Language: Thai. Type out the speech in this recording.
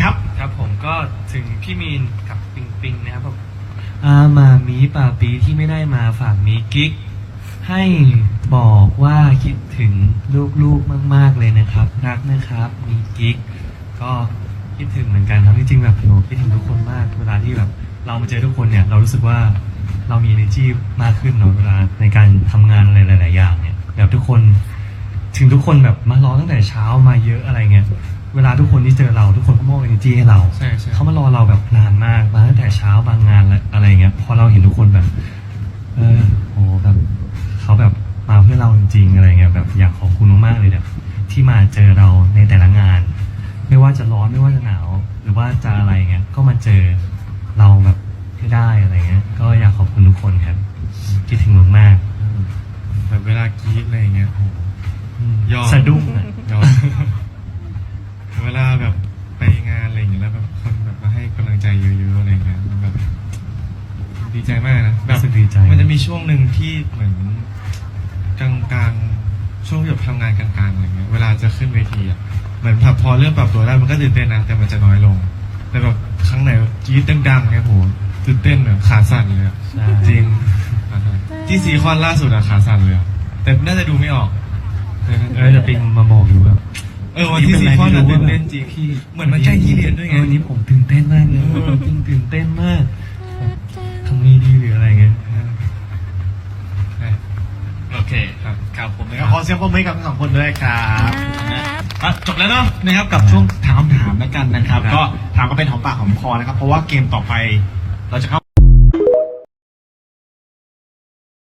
ครับ ครับผมก็ถึงพี่มีนกับปิงปิงนะครับผมอามามีป่าปีที่ไม่ได้มาฝากมีกิ๊ก ให้บอกว่าคิดถึงลูกๆมาก ๆเลยนะครับ รักนะครับ มีกิ๊ก ก็คิดถึงเหมือนกันครับจริงๆแบบหนูคิดถึงทุกคนมากเวลาที่แบบเรามาเจอทุกคนเนี่ย เรารู้สึกว่าเรามี energy มากขึ้นเนาะเวลาในการทำงานอะไรหลาย ๆ อย่างเนี่ยแบบทุกคน ถึงทุกคนแบบมารอตั้งแต่เช้ามาเยอะอะไรเงี้ยเวลาทุกคนที่เจอเราทุกคนก็มอบ energy ให้เราใช่ใช่ เขามารอเราแบบนานมากมาตั้งแต่เช้าบางงานและอะไรเงี้ยพอเราเห็นทุกคนแบบ เออโหแบบเขาแบบมาเพื่อเราจริงๆอะไรเงี้ยแบบอยากขอบคุณมากๆเลยแบบที่มาเจอเราในแต่ละงาน ไม่ว่าจะร้อนไม่ว่าจะหนาว หรือว่าจะอะไรเงี้ยก็มาเจอเราแบบให้ได้อะไรเงี้ย ก็อยากขอบคุณทุกคนครับคิดถึงมากแบบเวลากรีดอะไรอย่างเงี้ยโอ้โหๆ อืมยอมสะดุ้งอะยอมเวลาแบบไปงานอะไรอย่างเงี้ยแล้วแบบคนแบบมาให้กำลังใจเยอะๆอะไรอย่างเงี้ยมันแบบ ดีใจมากนะแบบรู้สึกดีใจ มันจะมีช่วงหนึ่งที่เหมือนกลางกลางๆช่วงที่แบบทำงานกลางๆอะไรเงี้ยเวลาจะขึ้นเวทีอะเหมือนแบบพอเริ่มปรับตัวได้มันก็ตื่นเต้นนะแต่มันจะน้อยลง แต่แบบครั้งไหนแบบกรี๊ดดังๆเนี่ยโหตื่นเต้นแบบขาสั่นเลยอะใช่ จริงขาสั่นที่ซีคอนล่าสุดอะขาสั่นเลยอะแต่น่าจะดูไม่ออก เออจะปิงมาบอกอยู่แบบเออวันที่ซีคอนอะตื่นเต้นจริงพี่เหมือนมันใกล้ที่เรียนด้วยไงวันนี้ผมตื่นเต้นมากเลยจริงตื่นเต้นมากทำนี้ดีหรืออะไรเงี้ยโอเคครับครับผมนะครับขอเสียงปรบมือกับทั้งสองคนด้วยครับนะจบแล้วเนาะนะครับกับช่วงถามคำถามแล้วกันนะครับครับ ก็ถามก็เป็นหอมปากหอมคอนะครับ เพราะว่าเกมต่อไปเราจะเข้า